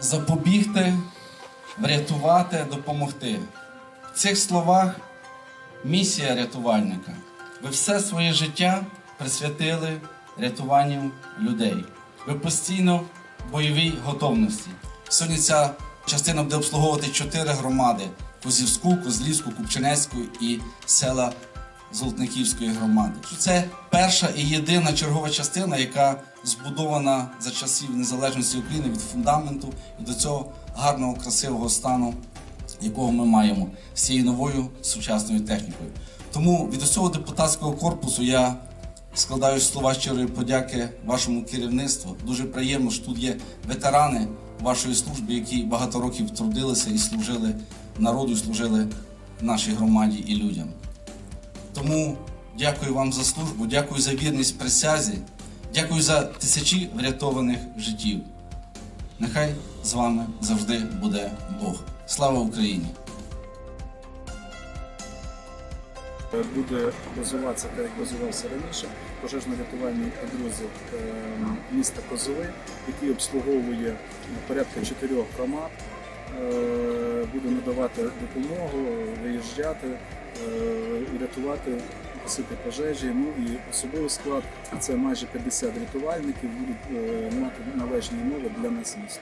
запобігти, врятувати, допомогти. В цих словах місія рятувальника. Ви все своє життя присвятили рятуванню людей. Ви постійно в бойовій готовності. Сьогодні ця частина буде обслуговувати чотири громади: Козівську, Козлівську, Купчинецьку і села Золотниківської громади. Це перша і єдина чергова частина, яка збудована за часів незалежності України від фундаменту і до цього гарного, красивого стану, якого ми маємо з цією новою сучасною технікою. Тому від усього депутатського корпусу я складаю слова щирої подяки вашому керівництву. Дуже приємно, що тут є ветерани вашої служби, які багато років трудилися і служили народу, і служили нашій громаді і людям. Тому дякую вам за службу, дякую за вірність присязі, дякую за тисячі врятованих життів. Нехай з вами завжди буде Бог. Слава Україні! буде базуватися так, як базувався раніше, пожежно-рятувальний підрозділ е, міста Козови, який обслуговує порядка чотирьох громад, е, надавати допомогу, виїжджати е, рятувати, гасити пожежі. Ну і особовий склад це майже 50 рятувальників, будуть е, мати належні умови для служби.